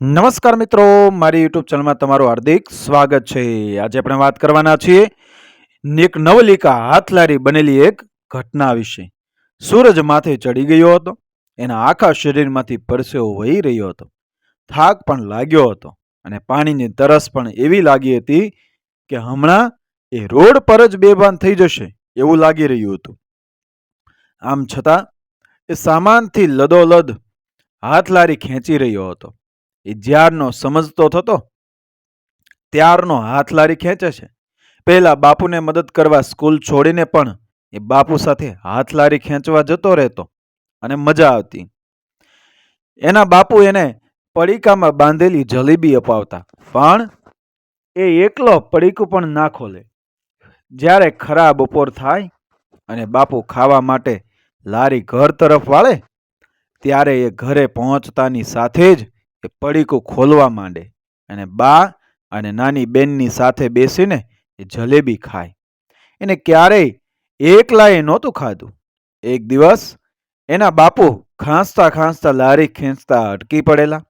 નમસ્કાર મિત્રો, મારી યુટ્યુબ ચેનલમાં તમારું હાર્દિક સ્વાગત છે. આજે આપણે વાત કરવાના છીએ, એક નવલિકા હાથલારી બનેલી એક ઘટના વિશે. સૂરજ માથે ચડી ગયો હતો, એના આખા શરીરમાંથી પરસેવો વહી રહ્યો હતો. થાક પણ લાગ્યો હતો અને પાણીની તરસ પણ એવી લાગી હતી કે હમણાં એ રોડ પર જ બેભાન થઈ જશે એવું લાગી રહ્યું હતું. આમ છતાં એ સામાનથી લદોલદ હાથલારી ખેંચી રહ્યો હતો. એ જ્યારનો સમજતો થતો, ત્યારનો હાથ લારી ખેંચે છે. પહેલા બાપુને મદદ કરવા સ્કૂલ છોડીને પણ એ બાપુ સાથે હાથ લારી ખેંચવા જતો રહેતો અને મજા આવતી. એના બાપુ એને પડીકામાં બાંધેલી જલેબી અપાવતા, પણ એ એકલો પડીકું પણ ના ખોલે. જ્યારે ખરા બપોર થાય અને બાપુ ખાવા માટે લારી ઘર તરફ વાળે, ત્યારે એ ઘરે પહોંચતાની સાથે જ એ પડીકું ખોલવા માંડે અને બા અને નાની બેનની સાથે બેસીને એ જલેબી ખાય. એને ક્યારેય એકલાએ નહોતું ખાધું. એક દિવસ એના બાપુ ખાંસતા ખાંસતા લારી ખેંચતા અટકી પડેલા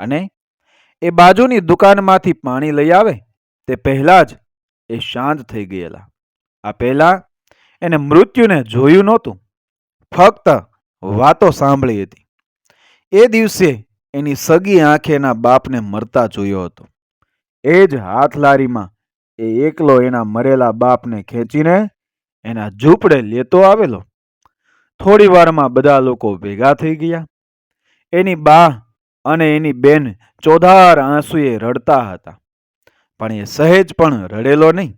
અને એ બાજુની દુકાનમાંથી પાણી લઈ આવે તે પહેલાં જ એ શાંત થઈ ગયેલા. આ પહેલાં એને મૃત્યુને જોયું નહોતું. ફક્ત વાતો સાંભળી હતી. એ દિવસે એની સગી આંખે એના બાપને મરતા જોયો હતો. એ જ હાથલારીમાં એ એકલો એના મરેલા બાપને ખેંચીને એના ઝૂંપડે લેતો આવેલો. થોડી વારમાં બધા લોકો ભેગા થઈ ગયા. એની બા અને એની બેન ચોધાર આંસુએ રડતા હતા, પણ એ સહેજ પણ રડેલો નહીં.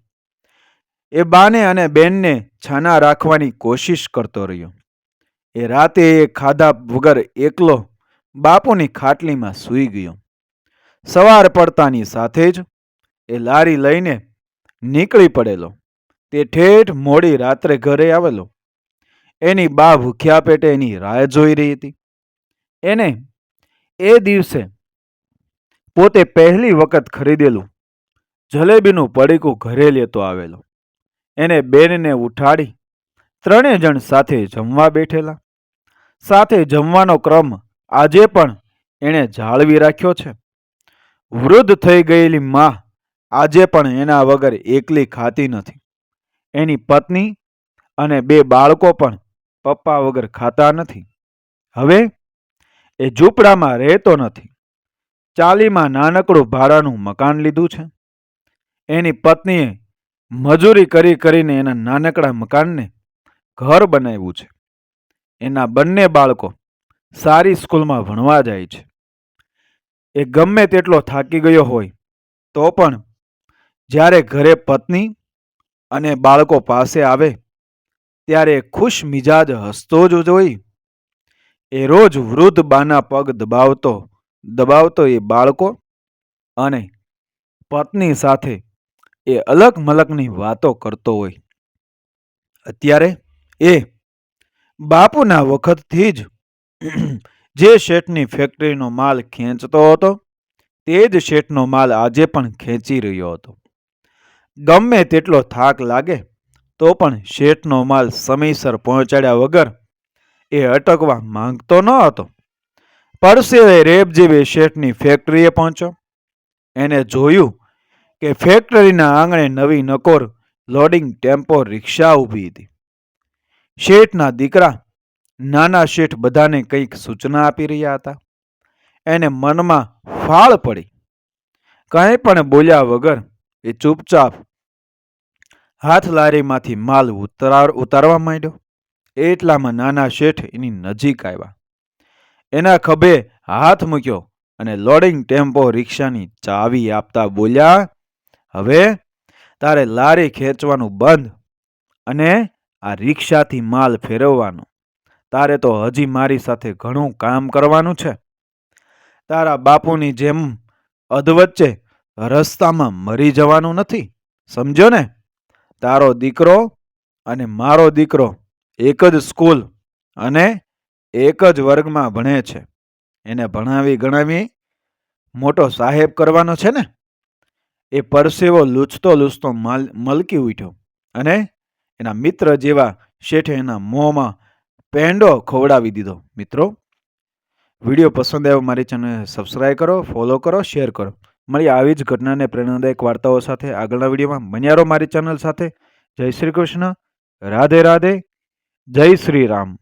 એ બાને અને બેનને છાના રાખવાની કોશિશ કરતો રહ્યો. એ રાતે એ ખાધા વગર એકલો બાપુની ખાટલીમાં સૂઈ ગયો. સવાર પડતાની સાથે જ એ લારી લઈને નીકળી પડેલો. તે ઠેઠ મોડી રાત્રે ઘરે આવેલો. એની બા ભૂખ્યા પેટે એની રાહ જોઈ રહી હતી. એને એ દિવસે પોતે પહેલી વખત ખરીદેલું જલેબીનું પડીકું ઘરે લેતો આવેલો. એને બેનને ઉઠાડી ત્રણેય જણ સાથે જમવા બેઠેલા. સાથે જમવાનો ક્રમ આજે પણ એણે જાળવી રાખ્યો છે. વૃદ્ધ થઈ ગયેલી માં આજે પણ એના વગર એકલી ખાતી નથી. એની પત્ની અને બે બાળકો પણ પપ્પા વગર ખાતા નથી. હવે એ ઝૂંપડામાં રહેતો નથી. ચાલીમાં નાનકડું ભાડાનું મકાન લીધું છે. એની પત્નીએ મજૂરી કરી કરીને એના નાનકડા મકાનને ઘર બનાવ્યું છે. એના બંને બાળકો સારી સ્કૂલમાં ભણવા જાય છે. એ ગમે તેટલો થાકી ગયો હોય, તો પણ જ્યારે ઘરે પત્ની અને બાળકો પાસે આવે, ત્યારે ખુશ મિજાજ હસતો જ જોઈ એ રોજ વૃદ્ધ બાના પગ દબાવતો દબાવતો એ બાળકો અને પત્ની સાથે એ અલગ મલકની વાતો કરતો હોય. અત્યારે એ બાપુના વખતથી જ જે શેઠની ફેક્ટરીનો માલ ખેંચતો હતો, તે જ શેઠનો માલ આજે પણ ખેંચી રહ્યો હતો. ગમે તેટલો થાક લાગે, તો પણ શેઠનો માલ સમયસર પહોંચાડ્યા વગર એ અટકવા માંગતો ન હતો. પરસેવે રેબ જેવી શેઠની ફેક્ટરીએ પહોંચ્યો. એને જોયું કે ફેક્ટરીના આંગણે નવી નકોર લોડિંગ ટેમ્પો રિક્ષા ઊભી હતી. શેઠના દીકરા નાના શેઠ બધાને કંઈક સૂચના આપી રહ્યા હતા. એને મનમાં ફાળ પડી. કંઈ પણ બોલ્યા વગર એ ચૂપચાપ હાથ લારીમાંથી માલ ઉતાર ઉતારવા માંડ્યો. એટલામાં નાના શેઠ એની નજીક આવ્યા. એના ખભે હાથ મૂક્યો અને લોડિંગ ટેમ્પો રિક્ષાની ચાવી આપતા બોલ્યા, હવે તારે લારી ખેંચવાનું બંધ અને આ રિક્ષાથી માલ ફેરવવાનો. તારે તો હજી મારી સાથે ઘણું કામ કરવાનું છે. તારા બાપુની જેમ અધવચ્ચે રસ્તામાં મરી જવાનું નથી સમજો ને? તારો દીકરો અને મારો દીકરો એક જ સ્કૂલ અને એક જ વર્ગમાં ભણે છે. એને ભણાવી ગણાવી મોટો સાહેબ કરવાનો છે ને? એ પરસેવો લૂછતો લૂછતો માલ, મલકી ઉઠ્યો અને એના મિત્ર જેવા શેઠે એના મોંમાં પેંડો ખવડાવી દીધો, મિત્રો. વીડિયો પસંદ આવ્યો મારી ચેનલ સબસ્ક્રાઈબ કરો ફોલો કરો શેર કરો. મળી આવી જ ઘટનાને પ્રેરણાદાયક વાર્તાઓ સાથે આગળના વિડીયોમાં. બન્યારો મારી ચેનલ સાથે. જય શ્રી કૃષ્ણ. રાધે રાધે. જય શ્રી રામ.